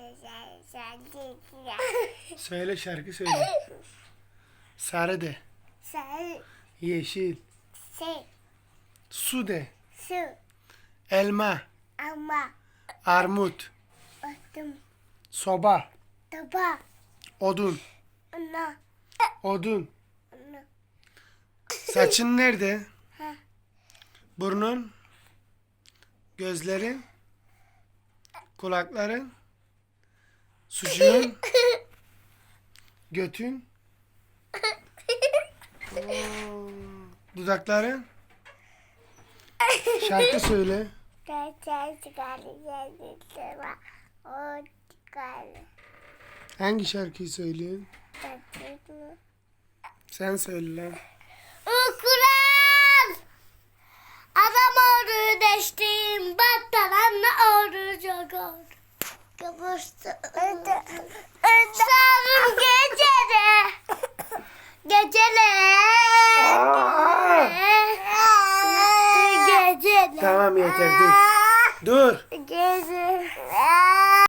Söyle şarkı söyle. Sarı de. Sarı, Yeşil. şey, Su de. su, Elma. ama, Armut. ötüm, Soba. taba, Odun. ana, Odun. ana, Saçın nerede? Ha. Burnun. Gözlerin. Kulakların. Sucuğun. Götün. Oo, Dudakların. Şarkı söyle. Hangi şarkıyı söylüyorsun? Sen söyle lan. Ukuran! Adam oru deştim, battalan oru çok oldu. Sarım gecele. Gecele. Gecele. Tamam yeter dur. Dur. Gecele.